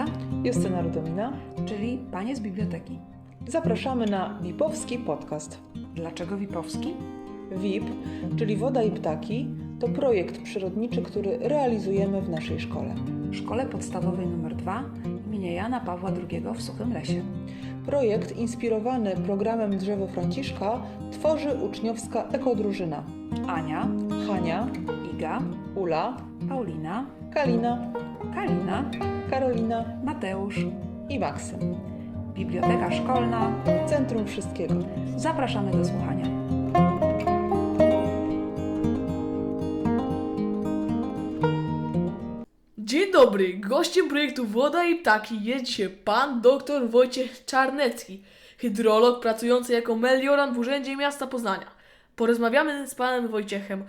Łuczka, Justyna Rudomina. czyli Panie z Biblioteki. Zapraszamy na WIP-owski podcast. Dlaczego Wipowski? WIP, czyli Woda i Ptaki, to projekt przyrodniczy, który realizujemy w naszej szkole. Szkole Podstawowej nr 2 imienia Jana Pawła II w Suchym Lesie. Projekt inspirowany programem Drzewo Franciszka tworzy uczniowska ekodrużyna. Ania, Hania, Iga, Ula, Paulina, Kalina, Kalina, Karolina Mateusz. i Maksym. Biblioteka Szkolna. Centrum Wszystkiego. Zapraszamy do słuchania. Dzień dobry, gościem projektu Woda i Ptaki jest dzisiaj pan dr Wojciech Czarnecki, hydrolog pracujący jako meliorant w Urzędzie Miasta Poznania. Porozmawiamy z panem Wojciechem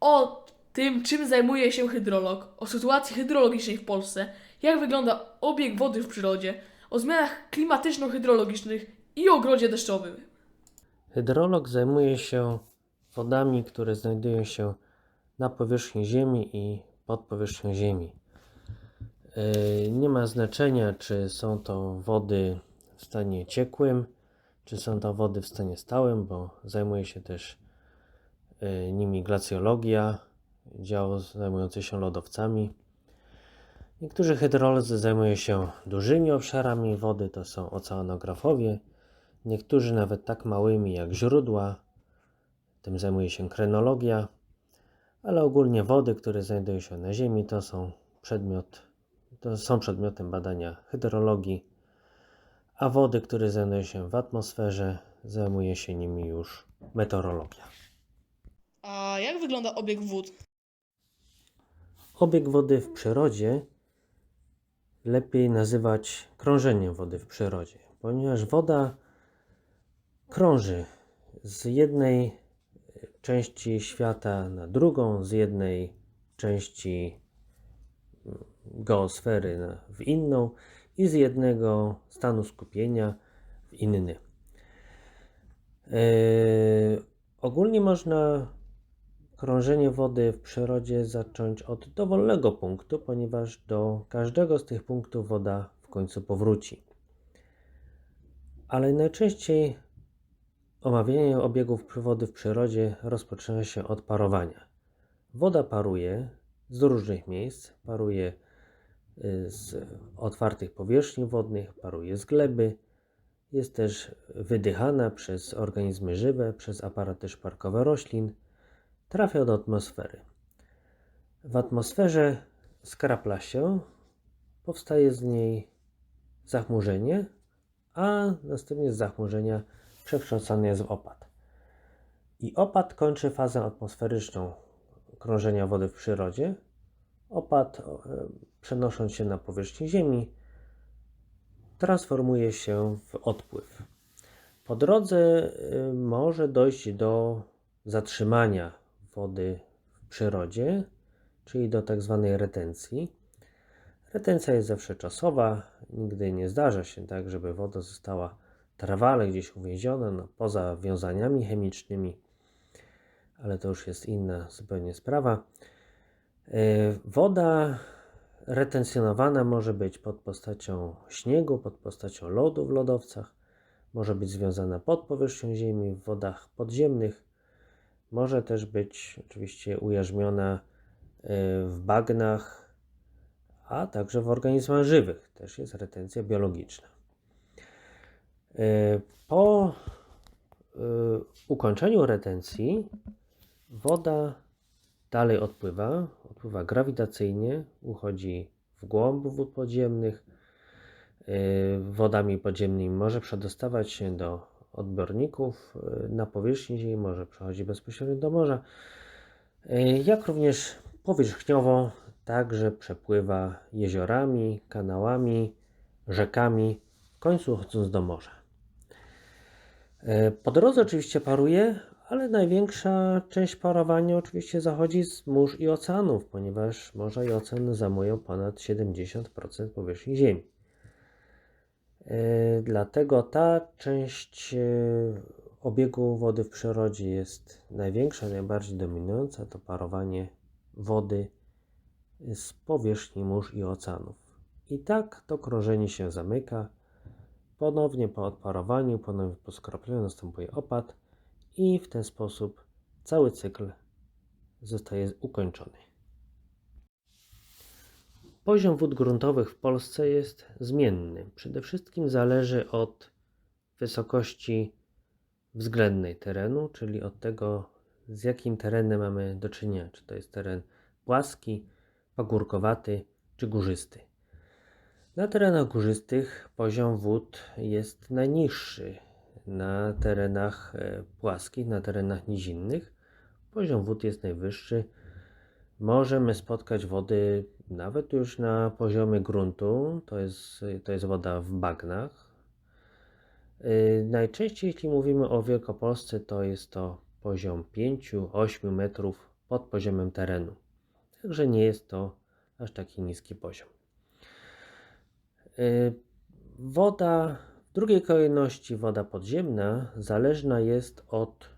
o tym, czym zajmuje się hydrolog, o sytuacji hydrologicznej w Polsce, jak wygląda obieg wody w przyrodzie, o zmianach klimatyczno-hydrologicznych i ogrodzie deszczowym. Hydrolog zajmuje się wodami, które znajdują się na powierzchni Ziemi i pod powierzchnią Ziemi. Yy, Nie ma znaczenia, czy są to wody w stanie ciekłym, czy są to wody w stanie stałym, bo zajmuje się też yy, nimi glacjologia, dział zajmujący się lodowcami. Niektórzy hydrolodzy zajmują się dużymi obszarami wody, to są oceanografowie, Niektórzy nawet tak małymi jak źródła, tym zajmuje się krenologia, ale ogólnie wody, które znajdują się na Ziemi, to są, przedmiot, to są przedmiotem badania hydrologii, a wody, które znajdują się w atmosferze, zajmuje się nimi już meteorologia. A jak wygląda obieg wód? Obieg wody w przyrodzie lepiej nazywać krążeniem wody w przyrodzie, ponieważ woda krąży z jednej części świata na drugą, z jednej części mm, geosfery w inną i z jednego stanu skupienia w inny. Yy, ogólnie można krążenie wody w przyrodzie zacząć od dowolnego punktu, ponieważ do każdego z tych punktów woda w końcu powróci. Ale najczęściej omawianie obiegów wody w przyrodzie rozpoczyna się od parowania. Woda paruje z różnych miejsc, paruje y, z otwartych powierzchni wodnych, paruje z gleby, jest też wydychana przez organizmy żywe, przez aparaty szparkowe roślin, trafia do atmosfery. W atmosferze skrapla się, powstaje z niej zachmurzenie, a następnie z zachmurzenia przekształcany jest w opad. I opad kończy fazę atmosferyczną krążenia wody w przyrodzie. Opad, e, przenosząc się na powierzchnię Ziemi, transformuje się w odpływ. Po drodze e, może dojść do zatrzymania wody w przyrodzie, czyli do tak zwanej retencji. Retencja jest zawsze czasowa, nigdy nie zdarza się tak, żeby woda została trwale gdzieś uwięziona, no, poza wiązaniami chemicznymi, ale to już jest inna zupełnie sprawa. E, Woda retencjonowana może być pod postacią śniegu, pod postacią lodu w lodowcach, może być związana pod powierzchnią Ziemi, w wodach podziemnych, może też być oczywiście ujarzmiona e, w bagnach, a także w organizmach żywych. Też jest retencja biologiczna. E, Po e, ukończeniu retencji woda dalej odpływa, odpływa grawitacyjnie, uchodzi w głąb wód podziemnych. Wodami podziemnymi może przedostawać się do odbiorników e, na powierzchni Ziemi, może przechodzi bezpośrednio do morza, E, jak również powierzchniowo także przepływa jeziorami, kanałami, rzekami, w końcu chodząc do morza. E, Po drodze oczywiście paruje, ale największa część parowania oczywiście zachodzi z mórz i oceanów, ponieważ morza i oceany zajmują ponad 70% powierzchni Ziemi. E, Dlatego ta część e, obiegu wody w przyrodzie jest największa, najbardziej dominująca. To parowanie wody z powierzchni mórz i oceanów. I tak to krążenie się zamyka. Ponownie po odparowaniu, ponownie po skropleniu następuje opad i w ten sposób cały cykl zostaje ukończony. Poziom wód gruntowych w Polsce jest zmienny. Przede wszystkim zależy od wysokości względnej terenu, czyli od tego, z jakim terenem mamy do czynienia. Czy to jest teren płaski, pagórkowaty czy górzysty. Na terenach górzystych poziom wód jest najniższy. Na terenach e, płaskich, na terenach nizinnych poziom wód jest najwyższy. Możemy spotkać wody nawet już na poziomie gruntu, to jest, to jest woda w bagnach. Yy, Najczęściej, jeśli mówimy o Wielkopolsce, to jest to poziom 5-8 metrów pod poziomem terenu. Także nie jest to aż taki niski poziom. Yy, Woda w drugiej kolejności, woda podziemna, zależna jest od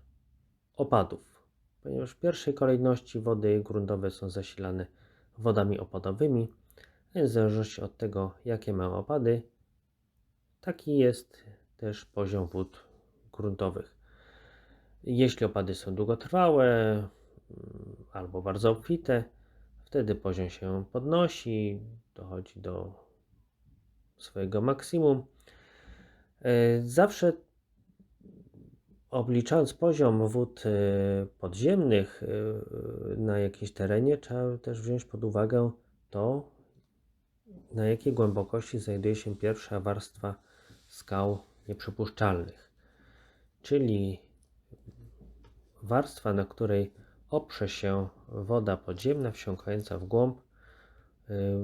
opadów, ponieważ w pierwszej kolejności wody gruntowe są zasilane wodami opadowymi, więc w zależności od tego, jakie mamy opady, taki jest też poziom wód gruntowych. Jeśli opady są długotrwałe mm, albo bardzo obfite, wtedy poziom się podnosi, dochodzi do swojego maksimum. E, Zawsze obliczając poziom wód e, podziemnych e, na jakimś terenie, trzeba też wziąć pod uwagę to, na jakiej głębokości znajduje się pierwsza warstwa skał nieprzypuszczalnych, czyli warstwa, na której oprze się woda podziemna wsiąkająca w głąb, y,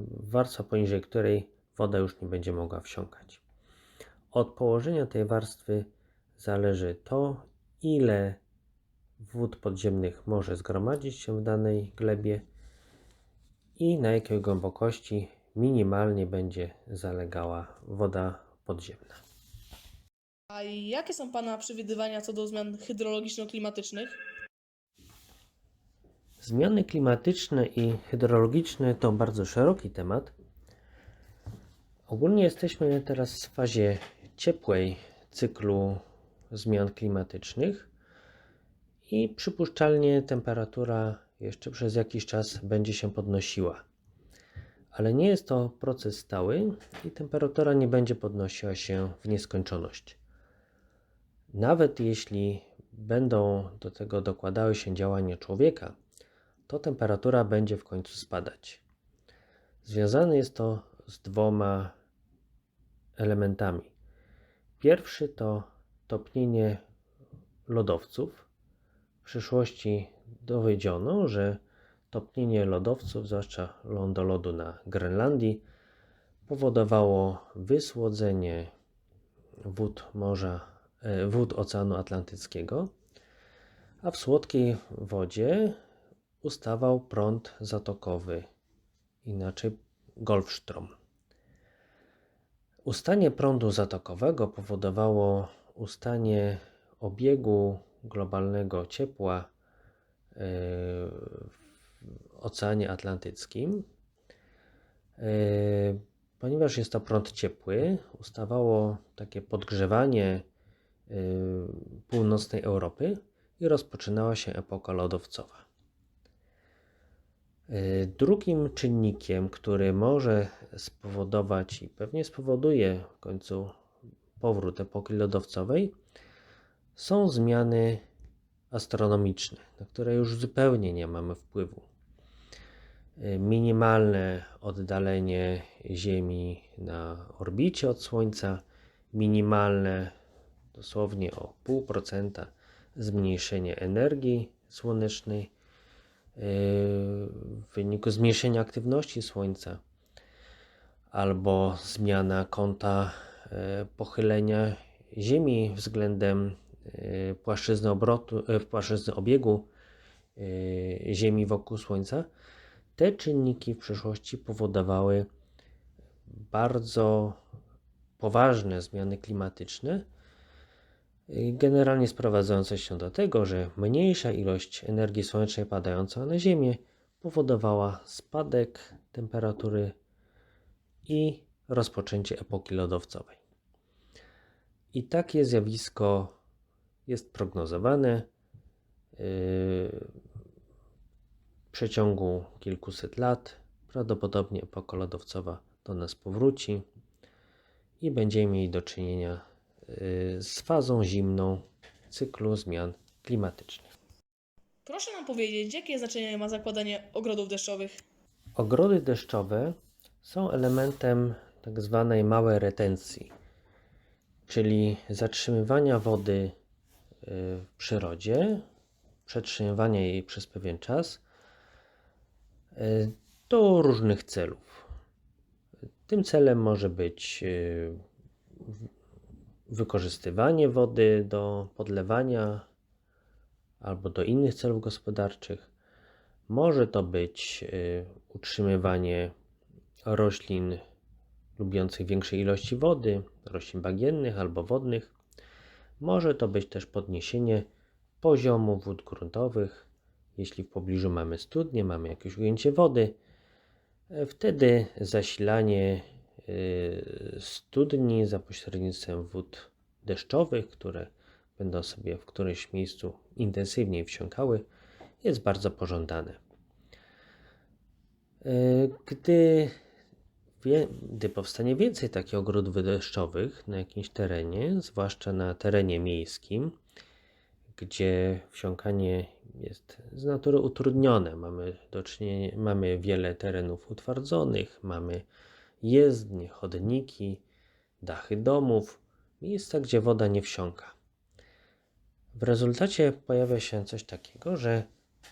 warstwa poniżej której woda już nie będzie mogła wsiąkać. Od położenia tej warstwy zależy to, ile wód podziemnych może zgromadzić się w danej glebie i na jakiej głębokości minimalnie będzie zalegała woda podziemna. A jakie są Pana przewidywania co do zmian hydrologiczno-klimatycznych? Zmiany klimatyczne i hydrologiczne to bardzo szeroki temat. Ogólnie jesteśmy teraz w fazie ciepłej cyklu zmian klimatycznych i przypuszczalnie temperatura jeszcze przez jakiś czas będzie się podnosiła. Ale nie jest to proces stały i temperatura nie będzie podnosiła się w nieskończoność. Nawet jeśli będą do tego dokładały się działania człowieka, to temperatura będzie w końcu spadać. Związane jest to z dwoma elementami. Pierwszy to topnienie lodowców. W przyszłości dowiedziono, że topnienie lodowców, zwłaszcza lądolodu na Grenlandii, powodowało wysłodzenie wód morza, e, wód Oceanu Atlantyckiego, a w słodkiej wodzie ustawał prąd zatokowy, inaczej Golfstrom. Ustanie prądu zatokowego powodowało ustanie obiegu globalnego ciepła yy, w Oceanie Atlantyckim. Yy, Ponieważ jest to prąd ciepły, ustawało takie podgrzewanie yy, północnej Europy i rozpoczynała się epoka lodowcowa. Drugim czynnikiem, który może spowodować i pewnie spowoduje w końcu powrót epoki lodowcowej, są zmiany astronomiczne, na które już zupełnie nie mamy wpływu. Minimalne oddalenie Ziemi na orbicie od Słońca, minimalne dosłownie o 0,5% zmniejszenie energii słonecznej w wyniku zmniejszenia aktywności Słońca albo zmiana kąta pochylenia Ziemi względem e, płaszczyzny obrotu, e, płaszczyzny obiegu e, Ziemi wokół Słońca, te czynniki w przyszłości powodowały bardzo poważne zmiany klimatyczne, generalnie sprowadzające się do tego, że mniejsza ilość energii słonecznej padająca na Ziemię powodowała spadek temperatury i rozpoczęcie epoki lodowcowej. I takie zjawisko jest prognozowane yy, w przeciągu kilkuset lat. Prawdopodobnie epoka lodowcowa do nas powróci i będziemy mieli do czynienia yy, z fazą zimną cyklu zmian klimatycznych. Proszę nam powiedzieć, jakie znaczenie ma zakładanie ogrodów deszczowych? Ogrody deszczowe są elementem tak zwanej małej retencji, czyli zatrzymywania wody y, w przyrodzie, przetrzymywania jej przez pewien czas y, do różnych celów. Tym celem może być y, wykorzystywanie wody do podlewania albo do innych celów gospodarczych. Może to być utrzymywanie roślin lubiących większej ilości wody, roślin bagiennych albo wodnych. Może to być też podniesienie poziomu wód gruntowych. Jeśli w pobliżu mamy studnie, mamy jakieś ujęcie wody, e, wtedy zasilanie y, studni za pośrednictwem wód deszczowych, które będą sobie w którymś miejscu intensywniej wsiąkały, jest bardzo pożądane. E, Gdy, gdy powstanie więcej takich ogrodów deszczowych na jakimś terenie, zwłaszcza na terenie miejskim, gdzie wsiąkanie jest z natury utrudnione, mamy do czynienia, mamy wiele terenów utwardzonych, mamy jezdnie, chodniki, dachy domów, miejsca, gdzie woda nie wsiąka. W rezultacie pojawia się coś takiego, że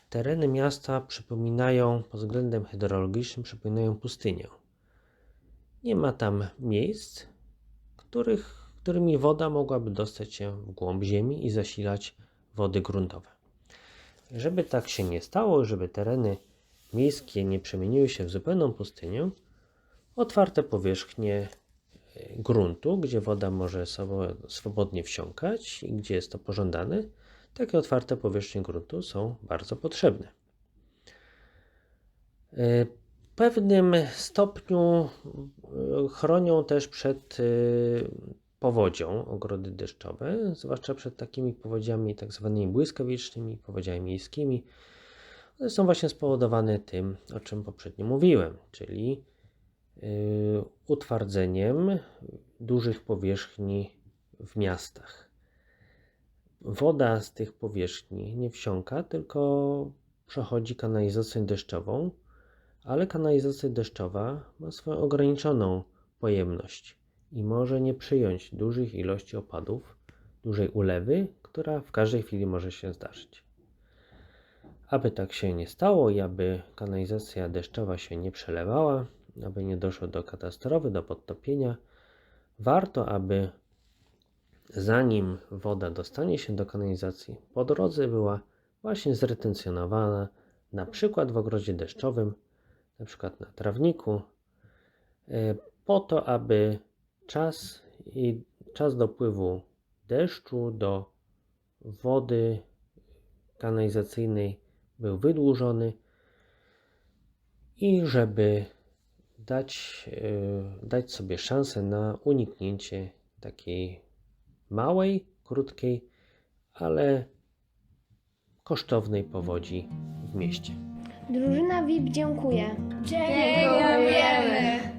tereny miasta przypominają pod względem hydrologicznym przypominają pustynię. Nie ma tam miejsc, których, którymi woda mogłaby dostać się w głąb ziemi i zasilać wody gruntowe. Żeby tak się nie stało, żeby tereny miejskie nie przemieniły się w zupełną pustynię, otwarte powierzchnie e, gruntu, gdzie woda może swobodnie wsiąkać i gdzie jest to pożądane, takie otwarte powierzchnie gruntu są bardzo potrzebne. E, pewnym stopniu e, chronią też przed e, powodzią ogrody deszczowe, zwłaszcza przed takimi powodziami tak zwanymi błyskawicznymi, powodziami miejskimi. One są właśnie spowodowane tym, o czym poprzednio mówiłem, czyli y, utwardzeniem dużych powierzchni w miastach. Woda z tych powierzchni nie wsiąka, tylko przechodzi kanalizację deszczową, ale kanalizacja deszczowa ma swoją ograniczoną pojemność i może nie przyjąć dużych ilości opadów, dużej ulewy, która w każdej chwili może się zdarzyć. Aby tak się nie stało i aby kanalizacja deszczowa się nie przelewała, aby nie doszło do katastrofy, do podtopienia, warto, aby zanim woda dostanie się do kanalizacji, po drodze była właśnie zretencjonowana, na przykład w ogrodzie deszczowym, na przykład na trawniku, e, po to, aby czas i czas dopływu deszczu do wody kanalizacyjnej był wydłużony i żeby dać, e, dać sobie szansę na uniknięcie takiej małej, krótkiej, ale kosztownej powodzi w mieście. Drużyna VIP dziękuję. Dziękujemy.